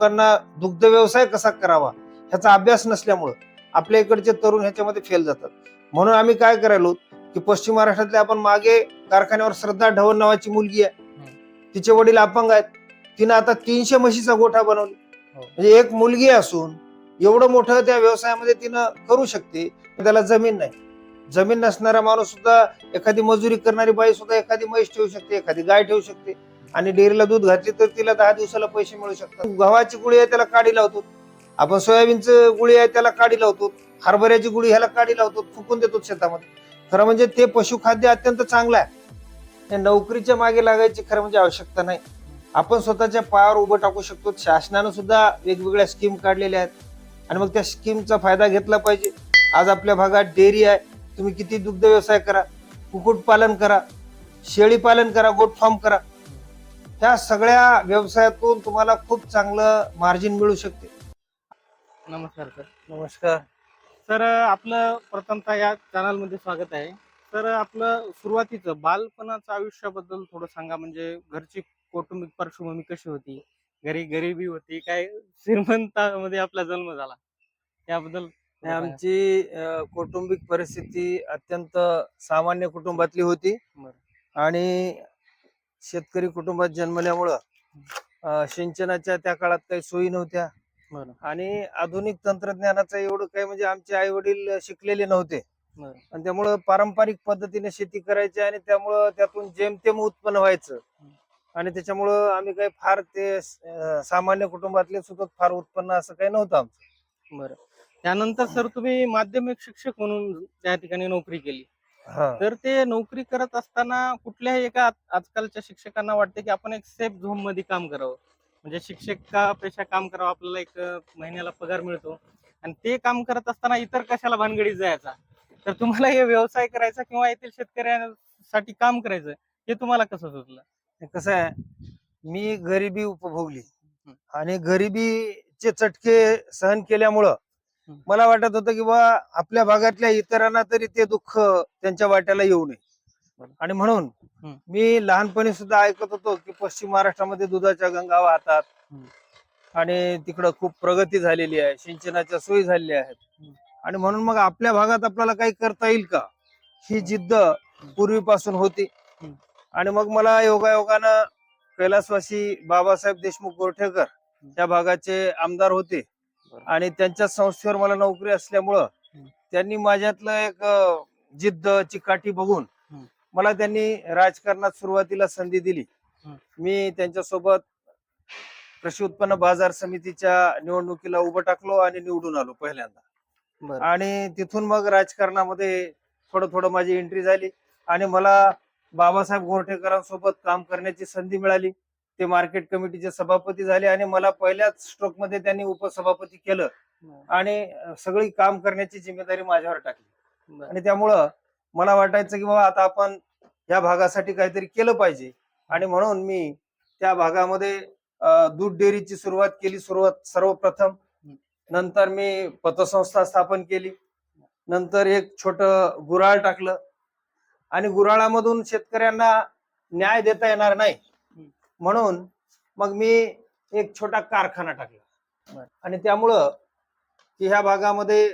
लोकांना दुग्ध व्यवसाय कसा करावा ह्याचा अभ्यास नसल्यामुळं आपल्या इकडचे तरुण ह्याच्यामध्ये फेल जातात. म्हणून आम्ही काय करायलो की पश्चिम महाराष्ट्रातले आपण मागे कारखान्यावर श्रद्धा ढवण नावाची मुलगी आहे. तिचे वडील अपंग आहेत. तिनं आता तीनशे म्हशीचा गोठा बनवला. हो. म्हणजे एक मुलगी असून एवढं मोठं त्या व्यवसायामध्ये तिनं करू शकते त्याला जमीन नाही. जमीन नसणारा माणूस सुद्धा एखादी मजुरी करणारी बाई सुद्धा एखादी म्हैस ठेवू शकते एखादी गाय ठेवू शकते. आणि डेअरीला दूध घातली तर तिला दहा दिवसाला पैसे मिळू शकतात. गव्हाची गुळी आहे त्याला काढी लावतो. आपण सोयाबीनचं गुळी आहे त्याला काढी लावतो. हरभऱ्याची गुळी ह्याला काढी लावतो फुकून देतो शेतामध्ये. खरं म्हणजे ते पशुखाद्य अत्यंत चांगलं आहे. नोकरीच्या मागे लागायची खरं म्हणजे आवश्यकता नाही. आपण स्वतःच्या पायावर उभं टाकू शकतो. शासनानं सुद्धा वेगवेगळ्या स्कीम काढलेल्या आहेत. आणि मग त्या स्कीमचा फायदा घेतला पाहिजे. आज आपल्या भागात डेअरी आहे. तुम्ही किती दुग्ध व्यवसाय करा कुक्कुटपालन करा शेळी पालन करा गोट फार्म करा. ह्या सगळ्या व्यवसायातून तुम्हाला खूप चांगलं मार्जिन मिळू शकते. नमस्कार सर. नमस्कार. सर आपलं प्रथमतः या चॅनलमध्ये स्वागत आहे. तर आपलं सुरुवातीचं बालपणाचं आयुष्याबद्दल थोडं सांगा. म्हणजे घरची कौटुंबिक पार्श्वभूमी कशी होती? घरी गरिबी होती काय श्रीमंतामध्ये आपला जन्म झाला? त्याबद्दल. आमची कौटुंबिक परिस्थिती अत्यंत सामान्य कुटुंबातली होती. आणि शेतकरी कुटुंबात जन्मल्यामुळं सिंचनाच्या त्या काळात काही सोयी नव्हत्या. आणि आधुनिक तंत्रज्ञानाचं एवढं काही म्हणजे आमचे आई वडील शिकलेले नव्हते. आणि त्यामुळं पारंपरिक पद्धतीने शेती करायची आणि त्यामुळं त्यातून जेमतेम उत्पन्न व्हायचं. आणि त्याच्यामुळं आम्ही काही फार ते सामान्य कुटुंबातले सुद्धा फार उत्पन्न असं काही नव्हतं आमचं. बरं. त्यानंतर सर तुम्ही माध्यमिक शिक्षक म्हणून त्या ठिकाणी नोकरी केली. तर ते नोकरी करत असताना कुठल्याही एका आज- आजकालच्या शिक्षकांना वाटते की आपण एक सेफ झोनमध्ये काम करावं. म्हणजे शिक्षकापेक्षा काम करावं आपल्याला एक महिन्याला पगार मिळतो. आणि ते काम करत असताना इतर कशाला भानगडीत जायचा? तर तुम्हाला हे व्यवसाय करायचा किंवा येथील शेतकऱ्यांसाठी काम करायचं हे तुम्हाला कसं सुचलं? कसं आहे मी गरिबी उपभोगली. आणि गरिबीचे चटके सहन केल्यामुळं. मला वाटत होतं की बा आपल्या भागातल्या इतरांना तरी ते दुःख त्यांच्या वाट्याला येऊ नये. आणि म्हणून. मी लहानपणी सुद्धा ऐकत होतो की पश्चिम महाराष्ट्रामध्ये दुधाच्या गंगा वाहतात. आणि तिकडं खूप प्रगती झालेली आहे सिंचनाच्या सोयी झालेल्या आहेत. आणि म्हणून मग आपल्या भागात आपल्याला काही करता येईल का ही जिद्द पूर्वीपासून होती. आणि मग मला योगायोगानं कैलासवासी बाबासाहेब देशमुख गोरठेकर त्या भागाचे आमदार होते. आणि त्यांच्या संस्थेवर मला नोकरी असल्यामुळं. त्यांनी माझ्यातलं एक जिद्द चिकाटी बघून. मला त्यांनी राजकारणात सुरुवातीला संधी दिली. मी त्यांच्यासोबत कृषी उत्पन्न बाजार समितीच्या निवडणुकीला उभं टाकलो आणि निवडून आलो पहिल्यांदा आणि तिथून मग राजकारणामध्ये थोडं थोडं माझी एंट्री झाली आणि मला बाबासाहेब गोरठेकरांसोबत काम करण्याची संधी मिळाली ते मार्केट कमिटीचे सभापती झाले आणि मला पहिल्याच स्ट्रोकमध्ये त्यांनी उपसभापती केलं. आणि सगळी काम करण्याची जिम्मेदारी माझ्यावर टाकली. आणि त्यामुळं मला वाटायचं की बाबा आता आपण या भागासाठी काहीतरी केलं पाहिजे. आणि म्हणून मी त्या भागामध्ये दूध डेअरीची सुरुवात केली सुरुवात सर्वप्रथम. नंतर मी पतसंस्था स्थापन केली. नंतर एक छोट गुराळ टाकलं. आणि गुराळामधून शेतकऱ्यांना न्याय देता येणार नाही. म्हणून मग मी एक छोटा कारखाना टाकला. आणि त्यामुळं की ह्या भागामध्ये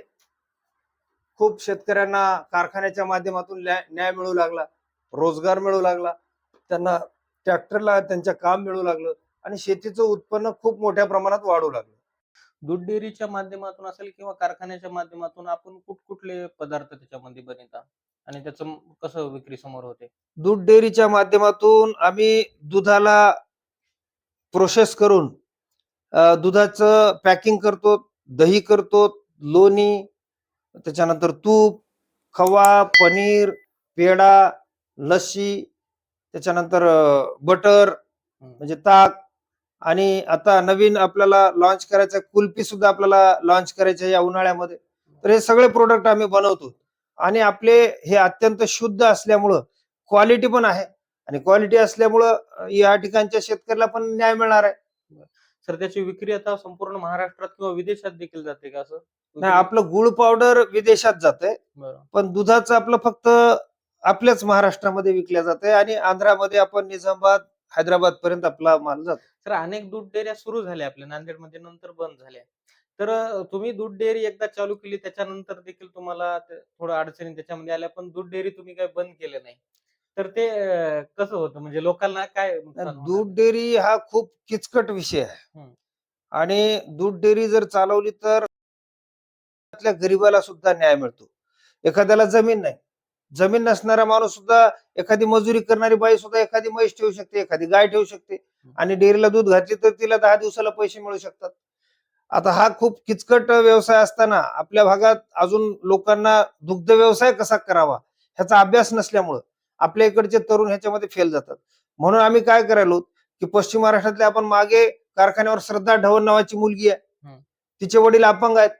खूप शेतकऱ्यांना कारखान्याच्या माध्यमातून न्याय न्याय मिळू लागला रोजगार मिळू लागला त्यांना ट्रॅक्टरला त्यांच्या काम मिळू लागलं आणि शेतीचं उत्पन्न खूप मोठ्या प्रमाणात वाढू लागलं. दूध डेअरीच्या माध्यमातून असेल किंवा कारखान्याच्या माध्यमातून आपण कुठकुठले पदार्थ त्याच्यामध्ये बनवता आणि त्याचं कसं विक्री समोर होते? दूध डेअरीच्या माध्यमातून आम्ही दुधाला प्रोसेस करून दुधाचं पॅकिंग करतो दही करतो लोणी त्याच्यानंतर तूप खवा पनीर पेढा लस्सी त्याच्यानंतर बटर म्हणजे ताक आणि आता नवीन आपल्याला लॉन्च करायचं कुल्फी सुद्धा आपल्याला लॉन्च करायचं या उन्हाळ्यामध्ये. तर हे सगळे प्रोडक्ट आम्ही बनवतो. आणि आपले हे अत्यंत शुद्ध असल्यामुळं क्वालिटी पण आहे. आणि क्वालिटी असल्यामुळं या ठिकाणच्या शेतकऱ्याला पण न्याय मिळणार आहे. सर त्याची विक्री आता संपूर्ण महाराष्ट्रात किंवा विदेशात देखील जाते का असं? नाही आपलं गुळ पावडर विदेशात जाते पण दुधाचं आपलं फक्त आपल्याच महाराष्ट्रामध्ये विकल्या जाते आणि आंध्रामध्ये आपण निजामाबाद हैदराबाद पर्यंत आपला माल जातो तर अनेक दूध डेअऱ्या सुरू झाल्या आपल्या. नांदेडमध्ये नंतर बंद झाल्या. तर तुम्ही दूध डेअरी एकदा चालू केली त्याच्यानंतर देखील तुम्हाला थोडं अडचणी त्याच्यामध्ये आल्या पण दूध डेअरी तुम्ही काही बंद केले नाही. तर ते कसं होतं? म्हणजे लोकांना काय? दूध डेअरी हा खूप किचकट विषय आहे. आणि दूध डेअरी जर चालवली तर गरीबाला सुद्धा न्याय मिळतो. एखाद्याला जमीन नाही. जमीन नसणारा माणूस सुद्धा एखादी मजुरी करणारी बाई सुद्धा एखादी म्हैस ठेवू शकते एखादी गाय ठेवू शकते. आणि डेअरीला दूध घातली तर तिला दहा दिवसाला पैसे मिळू शकतात. आता हा खूप किचकट व्यवसाय असताना आपल्या भागात अजून लोकांना दुग्ध व्यवसाय कसा करावा ह्याचा अभ्यास नसल्यामुळं आपल्या इकडचे तरुण ह्याच्यामध्ये फेल जातात. म्हणून आम्ही काय करायलो की पश्चिम महाराष्ट्रातले आपण मागे कारखान्यावर श्रद्धा ढवण नावाची मुलगी आहे. तिचे वडील अपंग आहेत.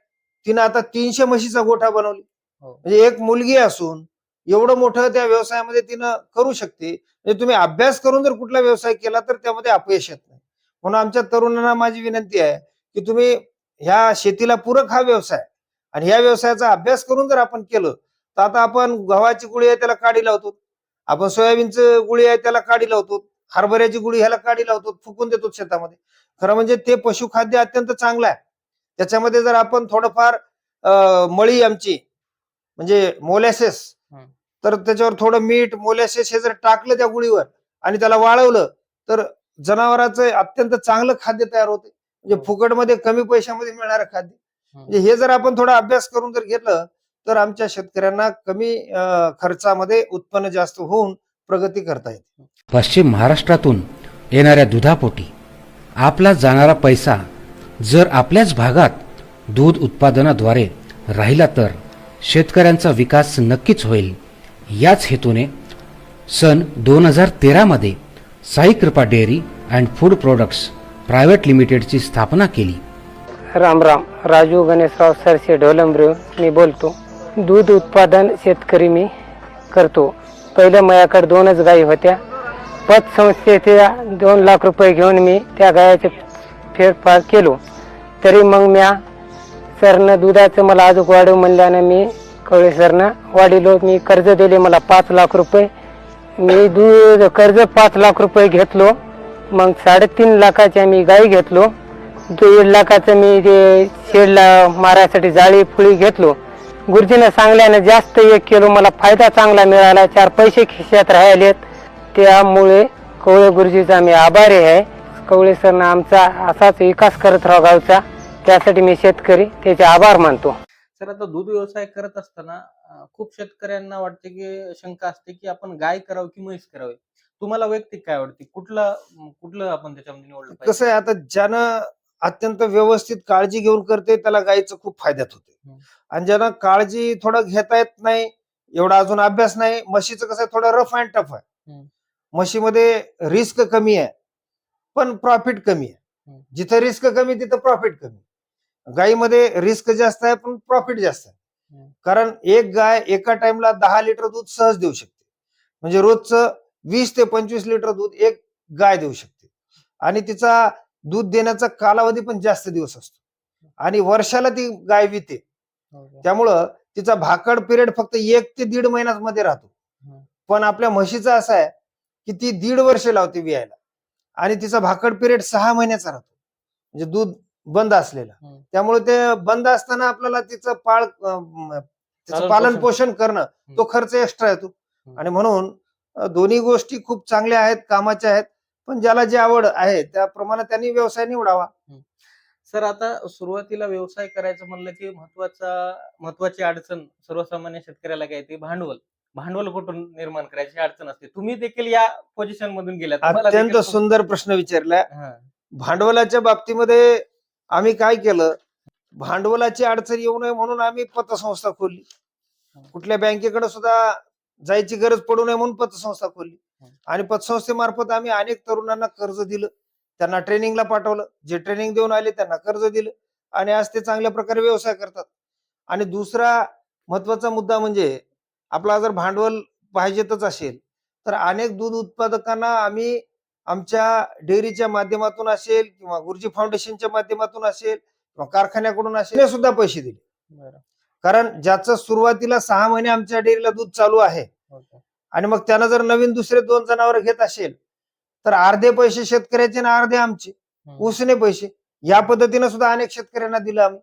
तिनं आता तीनशे म्हशीचा गोठा बनवली. हो. म्हणजे एक मुलगी असून एवढं मोठं त्या व्यवसायामध्ये तिनं करू शकते. म्हणजे तुम्ही अभ्यास करून जर कुठला व्यवसाय केला तर त्यामध्ये अपयश येत नाही. म्हणून आमच्या तरुणांना माझी विनंती आहे की तुम्ही ह्या शेतीला पूरक हा व्यवसाय. आणि ह्या व्यवसायाचा अभ्यास करून जर आपण केलं तर आता आपण गव्हाची गुळी आहे त्याला काढी लावतो. आपण सोयाबीनचं गुळी आहे त्याला काढी लावतो. हरभऱ्याची गुळी ह्याला काढी लावतो फुकून देतो शेतामध्ये. खरं म्हणजे ते पशुखाद्य अत्यंत चांगलं आहे. त्याच्यामध्ये जर आपण थोडंफार मळी आमची म्हणजे मोलॅसेस. तर त्याच्यावर थोडं मीठ मोलॅसेस हे जर टाकलं त्या गुळीवर आणि त्याला वाळवलं तर जनावरांचं अत्यंत चांगलं खाद्य तयार होते. म्हणजे हो. फुकटमध्ये कमी पैशामध्ये मिळणारं खाद्य. म्हणजे हे जर आपण थोडा अभ्यास करून जर घेतलं तर आमच्या शेतकऱ्यांना कमी खर्चामध्ये उत्पन्न जास्त होऊन प्रगती करता येते. पश्चिम महाराष्ट्रातून येणाऱ्या दुधापोटी आपला जाणारा पैसा जर आपल्याच भागात दूध उत्पादनाद्वारे राहिला तर शेतकऱ्यांचा विकास नक्कीच होईल. याच हेतूने सन दोन हजार तेरामध्ये Sai Krupa dairy and food products private लिमिटेडची स्थापना केली. राम राम. राजू गणेशराव सरसे ढोलंब्रे मी बोलतो. दूध उत्पादन शेतकरी मी करतो. पहिल्या माझ्याकडे दोनच गायी होत्या. पतसंस्थेच्या दोन लाख रुपये घेऊन मी त्या गायाचे फेरफार केलो. तरी मग म्या सरनं दुधाचं मला अजून वाढव म्हणल्यानं मी कवळे सरनं वाढिलो. मी कर्ज दिले मला पाच लाख रुपये. मी दूध कर्ज पाच लाख रुपये घेतलो. मग साडेतीन लाखाची आम्ही गाई घेतलो. दीड लाखाचं मी ते शेडला मारायसाठी जाळी फुळी घेतलो. गुरुजीनं सांगल्यानं जास्त एक किलो मला फायदा चांगला मिळाला. चार पैसे खिशात राहिलेत. त्यामुळे कवळे गुरुजीचा मी आभारी आहे. कवळे सरनं आमचा असाच विकास करत राहा गावचा. त्यासाठी मी शेतकरी त्याचे आभार मानतो. सर आता दूध व्यवसाय करत असताना खूप शेतकऱ्यांना वाटते की शंका असते की आपण गाय करावं की म्हैस करावी? तुम्हाला वैयक्तिक काय वाटते कुठलं कुठलं आपण त्याच्यामध्ये निवडलं पाहिजे कसं आहे आता ज्यानं अत्यंत व्यवस्थित काळजी घेऊन करते त्याला गायीचं खूप फायद्यात होते. आणि ज्यांना काळजी थोडं घेता येत नाही एवढा अजून अभ्यास नाही म्हशीचं कसं आहे थोडं रफ अँड टफ आहे. म्हशीमध्ये रिस्क कमी आहे पण प्रॉफिट कमी आहे. जिथं रिस्क कमी तिथं प्रॉफिट कमी गायीमध्ये रिस्क जास्त आहे पण प्रॉफिट जास्त आहे. कारण एक गाय एका टाइमला दहा लिटर दूध सहज देऊ शकते म्हणजे रोजचं वीस ते पंचवीस लिटर दूध एक गाय देऊ शकते. आणि तिचा दूध देण्याचा कालावधी पण जास्त दिवस असतो. आणि वर्षाला ती गाय विते. हो? त्यामुळं तिचा भाकड पिरियड फक्त एक ते दीड महिन्यामध्ये राहतो. हम्म. पण आपल्या म्हशीचं असं आहे की ती दीड वर्ष लावते वियायला. आणि तिचा भाकड पिरियड सहा महिन्याचा राहतो. म्हणजे दूध बंद असलेलं. हम्म. त्यामुळे ते बंद असताना आपल्याला तिचं पाळ तिचं पालन पोषण. करणं तो खर्च एक्स्ट्रा येतो. आणि म्हणून दोन्ही गोष्टी खूप चांगल्या आहेत कामाच्या आहेत पण ज्याला जी आवड आहे त्याप्रमाणे त्यांनी व्यवसाय निवडावा. सर आता सुरुवातीला व्यवसाय करायचं म्हणलं की महत्त्वाचा महत्वाची अडचण सर्वसामान्य शेतकऱ्याला काय ती भांडवल. भांडवल कुठून निर्माण करायची अडचण असते? तुम्ही देखील या पोझिशन मधून गेल्या तुम्हाला अत्यंत सुंदर प्रश्न विचारलाय हा. भांडवलाच्या बाबतीमध्ये आम्ही काय केलं? भांडवलाची अडचण येऊ नये म्हणून आम्ही पतसंस्था खोलली. कुठल्या बँकेकडे सुद्धा जायची गरज पडू नये म्हणून पतसंस्था खोलली. आणि पतसंस्थेमार्फत आम्ही अनेक तरुणांना कर्ज दिलं. त्यांना ट्रेनिंगला पाठवलं. जे ट्रेनिंग देऊन आले त्यांना कर्ज दिलं. आणि आज ते चांगल्या प्रकारे व्यवसाय करतात. आणि दुसरा महत्त्वाचा मुद्दा म्हणजे आपला जर भांडवल पाहिजेतच असेल तर अनेक दूध उत्पादकांना आम्ही आमच्या डेअरीच्या माध्यमातून असेल किंवा गुरुजी फाउंडेशनच्या माध्यमातून असेल किंवा कारखान्याकडून असेल सुद्धा पैसे दिले. कारण ज्याचं सुरुवातीला सहा महिने आमच्या डेअरीला दूध चालू आहे? आणि मग त्यानं जर नवीन दुसरे दोन जनावर घेत असेल तर अर्धे पैसे शेतकऱ्याचे आणि अर्धे आमचे उसने पैसे. या पद्धतीने सुद्धा अनेक शेतकऱ्यांना दिलं आम्ही.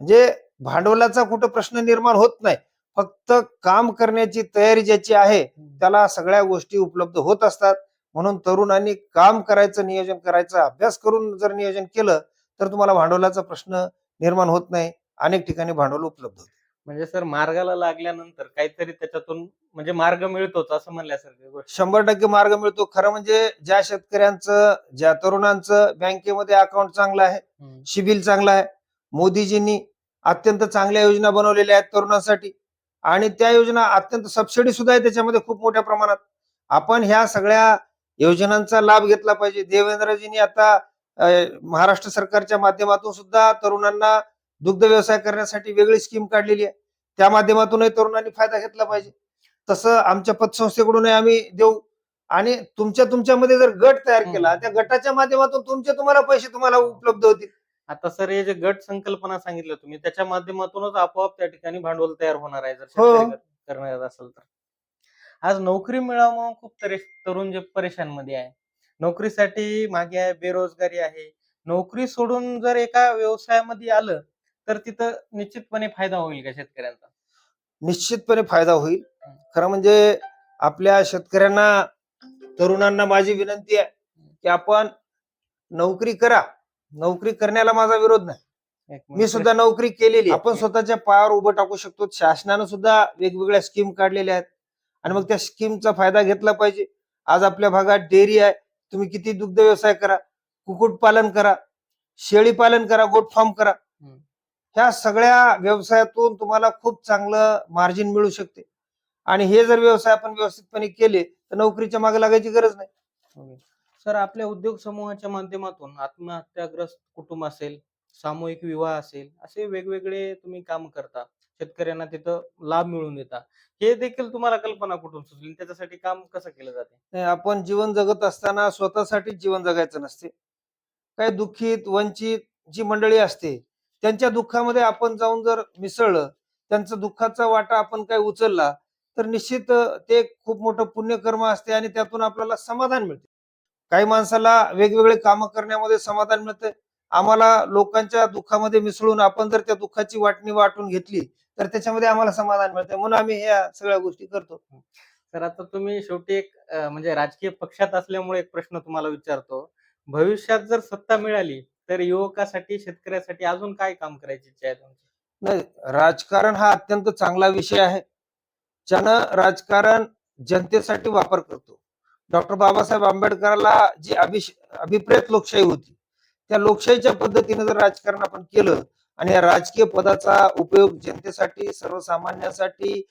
म्हणजे भांडवलाचा कुठं प्रश्न निर्माण होत नाही. फक्त काम करण्याची तयारी ज्याची आहे त्याला सगळ्या गोष्टी उपलब्ध होत असतात. म्हणून तरुणांनी काम करायचं नियोजन करायचं अभ्यास करून जर नियोजन केलं तर तुम्हाला भांडवलाचा प्रश्न निर्माण होत नाही. अनेक ठिकाणी भांडवल उपलब्ध होते. म्हणजे सर मार्गाला लागल्यानंतर काहीतरी त्याच्यातून म्हणजे मार्ग मिळतोच असं म्हणल्यासारखी गोष्ट. शंभर टक्के मार्ग मिळतो. खरं म्हणजे ज्या शेतकऱ्यांचं ज्या तरुणांचं बँकेमध्ये अकाउंट चांगलं आहे शिबिल चांगला आहे मोदीजींनी अत्यंत चांगल्या योजना बनवलेल्या आहेत तरुणांसाठी. आणि त्या योजना अत्यंत सबसिडी सुद्धा आहे त्याच्यामध्ये खूप मोठ्या प्रमाणात. आपण ह्या सगळ्या योजनांचा लाभ घेतला पाहिजे. देवेंद्रजींनी आता महाराष्ट्र सरकारच्या माध्यमातून सुद्धा तरुणांना दुग्ध व्यवसाय करण्यासाठी वेगळी स्कीम काढलेली आहे. त्या माध्यमातूनही तरुणांनी फायदा घेतला पाहिजे. तसं आमच्या पतसंस्थेकडूनही आम्ही देऊ आणि तुमच्या तुमच्यामध्ये जर गट तयार केला. त्या गटाच्या माध्यमातून तुमचे तुम्हाला पैसे तुम्हाला उपलब्ध होतील. आता सर हे जे गट संकल्पना सांगितलं तुम्ही त्याच्या माध्यमातूनच आपोआप त्या ठिकाणी भांडवल तयार होणार आहे जर हो. करणार असेल तर. आज नोकरी मिळावं म्हणून खूप तरी तरुण जे परेशानमध्ये आहे. नोकरीसाठी मागे आहे बेरोजगारी आहे. नोकरी सोडून जर एका व्यवसायामध्ये आलं तर तिथं निश्चितपणे फायदा होईल का शेतकऱ्यांचा? निश्चितपणे फायदा होईल. खरं म्हणजे आपल्या शेतकऱ्यांना तरुणांना माझी विनंती आहे की आपण नोकरी करा. नोकरी करण्याला माझा विरोध नाही. मी. सुद्धा नोकरी केलेली. आपण स्वतःच्या पायावर उभं टाकू शकतो. शासनानं सुद्धा वेगवेगळ्या स्कीम काढलेल्या आहेत. आणि मग त्या स्कीमचा फायदा घेतला पाहिजे. आज आपल्या भागात डेअरी आहे. तुम्ही किती दुग्ध व्यवसाय करा. कुक्कुट पालन करा. शेळी पालन करा. गोट फार्म करा. ह्या सगळ्या व्यवसायातून तुम्हाला खूप चांगलं मार्जिन मिळू शकते. आणि हे जर व्यवसाय आपण व्यवस्थितपणे केले तर नोकरीच्या मागे लागायची गरज नाही. सर आपल्या उद्योग समूहाच्या माध्यमातून आत्महत्याग्रस्त कुटुंब असेल सामूहिक विवाह असेल असे वेगवेगळे तुम्ही काम करता. शेतकऱ्यांना तिथं लाभ मिळवून देता. हे देखील तुम्हाला कल्पना कुठून सुचली त्याच्यासाठी काम कसं केलं जाते? आपण जीवन जगत असताना स्वतःसाठी जीवन जगायचं नसते. काही दुःखित वंचित जी मंडळी असते त्यांच्या दुःखामध्ये आपण जाऊन जर मिसळलं त्यांचं दुःखाचा वाटा आपण काय उचलला तर निश्चित ते खूप मोठं पुण्यकर्म असते आणि त्यातून आपल्याला समाधान मिळते. काही माणसाला वेगवेगळे कामं करण्यामध्ये समाधान मिळते. आम्हाला लोकांच्या दुःखामध्ये मिसळून आपण जर त्या दुःखाची वाटणी वाटून घेतली तर त्याच्यामध्ये आम्हाला समाधान मिळते. म्हणून आम्ही ह्या सगळ्या गोष्टी करतो. तर आता तुम्ही शेवटी एक म्हणजे राजकीय पक्षात असल्यामुळे एक प्रश्न तुम्हाला विचारतो. भविष्यात जर सत्ता मिळाली तर युवकासाठी शेतकऱ्यासाठी अजून काय काम करायची इच्छा आहे तुमची? नाही राजकारण हा अत्यंत चांगला विषय आहे. ज्यानं राजकारण जनतेसाठी वापर करतो. डॉक्टर बाबासाहेब आंबेडकरला जी अभिष अभिप्रेत लोकशाही होती त्या लोकशाहीच्या पद्धतीने जर राजकारण आपण केलं आणि या राजकीय पदाचा उपयोग जनतेसाठी सर्वसामान्यांसाठी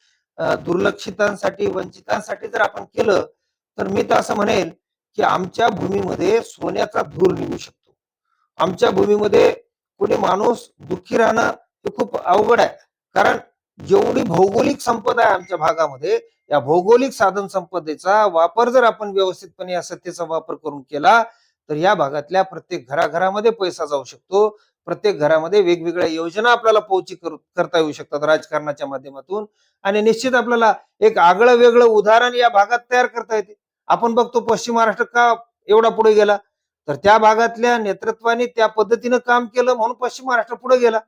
दुर्लक्षितांसाठी वंचितांसाठी जर आपण केलं तर मी तर असं म्हणेल की आमच्या भूमीमध्ये सोन्याचा धूर निघू शकतो. आमच्या भूमीमध्ये कोणी माणूस दुःखी राहणं हे खूप अवघड आहे. कारण जेवढी भौगोलिक संपदा आहे आमच्या भागामध्ये या भौगोलिक साधन संपदेचा वापर जर आपण व्यवस्थितपणे या सत्तेचा वापर करून केला तर या भागातल्या प्रत्येक घराघरामध्ये पैसा जाऊ शकतो. प्रत्येक घरामध्ये वेगवेगळ्या योजना आपल्याला पोहोची करता येऊ शकतात राजकारणाच्या माध्यमातून. आणि निश्चित आपल्याला एक आगळं वेगळं उदाहरण या भागात तयार करता येते. आपण बघतो पश्चिम महाराष्ट्र का एवढा पुढे गेला? तर त्या भागातल्या नेतृत्वाने त्या पद्धतीनं काम केलं म्हणून पश्चिम महाराष्ट्र पुढे गेला.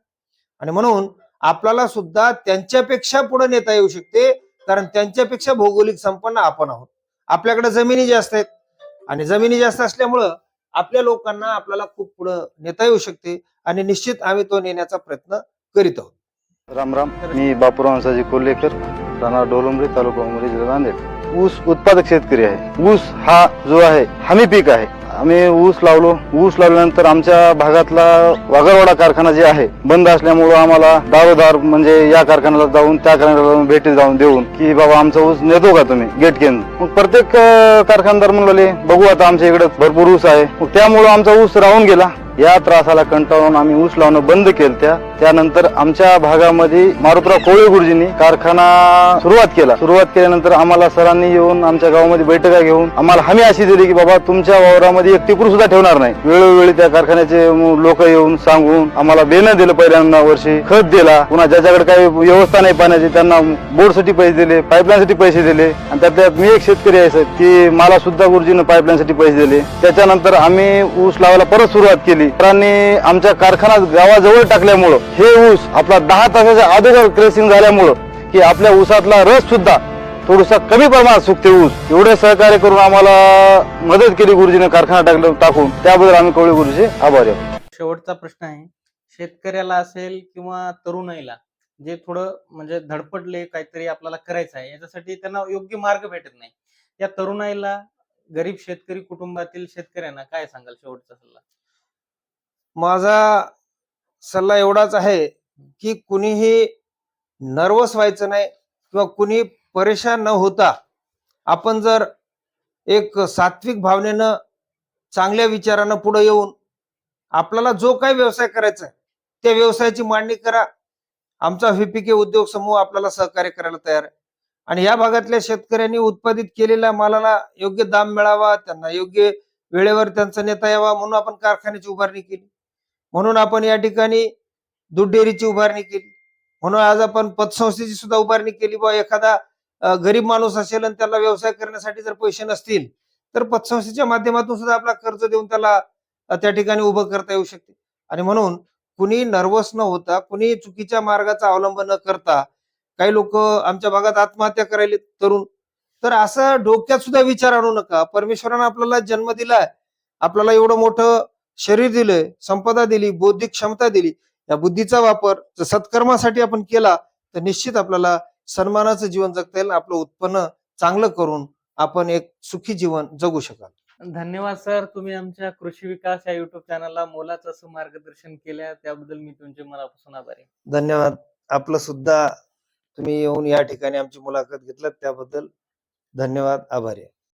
आणि म्हणून आपल्याला सुद्धा त्यांच्यापेक्षा पुढे नेता येऊ शकते कारण त्यांच्यापेक्षा भौगोलिक संपन्न आपण आहोत. आपल्याकडे जमिनी जास्त आहेत. आणि जमिनी जास्त असल्यामुळं आपल्या लोकांना आपल्याला खूप पुढं नेता येऊ शकते आणि निश्चित आम्ही तो नेण्याचा प्रयत्न करीत आहोत. राम राम. मी बापूरावसाजी कोल्हेकर राणा डोलंबरी तालुका उमरी जिल्हा नांदेड. ऊस उत्पादक शेतकरी आहे. ऊस हा जो आहे हमी पीक आहे. आम्ही ऊस लावलो. ऊस लावल्यानंतर आमच्या भागातला वाघरवाडा कारखाना जे आहे बंद असल्यामुळं आम्हाला दारोदार म्हणजे या कारखान्याला जाऊन त्या कारखान्याला भेटी जाऊन देऊन की बाबा आमचा ऊस नेतो का तुम्ही? गेट केंद्र मग प्रत्येक कारखानदार म्हणले बघू आता आमच्या इकडे भरपूर ऊस आहे. मग त्यामुळं आमचा ऊस राहून गेला. या त्रासाला कंटाळून आम्ही ऊस लावणं बंद केलं त्या त्यानंतर आमच्या भागामध्ये मारुतराव कोळे गुरुजींनी कारखाना सुरुवात केला. सुरुवात केल्यानंतर आम्हाला सरांनी येऊन आमच्या गावामध्ये बैठका घेऊन आम्हाला हमी अशी दिली की बाबा तुमच्या वावरामध्ये एक टिपूर सुद्धा ठेवणार नाही. वेळोवेळी त्या कारखान्याचे लोक येऊन सांगून आम्हाला बेनं दिलं पहिल्यांदा वर्षी. खत दिला. पुन्हा ज्याच्याकडे काही व्यवस्था नाही पाण्याची त्यांना बोर्डसाठी पैसे दिले पाईपलाईनसाठी पैसे दिले. आणि त्यात त्यात मी एक शेतकरी आहे सर की मला सुद्धा गुरुजीनं पाईपलाईनसाठी पैसे दिले. त्याच्यानंतर आम्ही ऊस लावायला परत सुरुवात केली. सरांनी आमच्या कारखाना गावाजवळ टाकल्यामुळं हे ऊस आपला दहा तासाच्या अगोदर क्रेसिंग झाल्यामुळं की आपल्या ऊसातला रस सुद्धा थोडासा कमी प्रमाणात सुकते ऊस. एवढे सहकार्य करून आम्हाला मदत केली गुरुजीने कारखाना टाकलं टाकून. त्याबद्दल आम्ही कवळे गुरुजी आभारी आहोत. शेवटचा प्रश्न आहे. शेतकऱ्याला असेल किंवा तरुणाईला जे थोडं म्हणजे धडपडले काहीतरी आपल्याला करायचं आहे याच्यासाठी त्यांना योग्य मार्ग भेटत नाही. या तरुणाईला गरीब शेतकरी कुटुंबातील शेतकऱ्यांना काय सांगाल शेवटचा सल्ला? माझा सल्ला एवढाच आहे की कुणीही नर्वस व्हायचं नाही किंवा कुणी परेशान न होता आपण जर एक सात्विक भावनेनं चांगल्या विचारानं पुढे येऊन आपल्याला जो काही व्यवसाय करायचा आहे त्या व्यवसायाची मांडणी करा. आमचा व्हीपीके उद्योग समूह आपल्याला सहकार्य करायला तयार आहे. आणि या भागातल्या शेतकऱ्यांनी उत्पादित केलेल्या मालाला योग्य दाम मिळावा त्यांना योग्य वेळेवर त्यांचा नेता यावा म्हणून आपण कारखान्याची उभारणी केली. म्हणून आपण या ठिकाणी दूध डेअरीची उभारणी केली. म्हणून आज आपण पतसंस्थेची सुद्धा उभारणी केली बा एखादा गरीब माणूस असेल आणि त्याला व्यवसाय करण्यासाठी जर पैसे नसतील तर पतसंस्थेच्या माध्यमातून सुद्धा आपला कर्ज देऊन त्याला त्या ठिकाणी उभं करता येऊ शकते. आणि म्हणून कुणी नर्वस न होता कुणी चुकीच्या मार्गाचा अवलंब न करता काही लोक आमच्या भागात आत्महत्या करायला तरुण. तर असं डोक्यात सुद्धा विचार आणू नका. परमेश्वरानं आपल्याला जन्म दिलाय. आपल्याला एवढं मोठं शरीर दिलंय संपदा दिली बौद्धिक क्षमता दिली या बुद्धीचा वापर जर सत्कर्मासाठी आपण केला तर निश्चित आपल्याला सन्मानाचं जीवन जगता येईल आपलं उत्पन्न चांगलं करून आपण एक सुखी जीवन जगू शकाल. धन्यवाद सर. तुम्ही आमच्या कृषी विकास या युट्यूब चॅनलला मोलाचं असं मार्गदर्शन केलं त्याबद्दल मी तुमचे मनापासून आभारी. धन्यवाद. आपलं सुद्धा तुम्ही येऊन या ठिकाणी आमची मुलाखत घेतलात त्याबद्दल धन्यवाद आभारी आहे.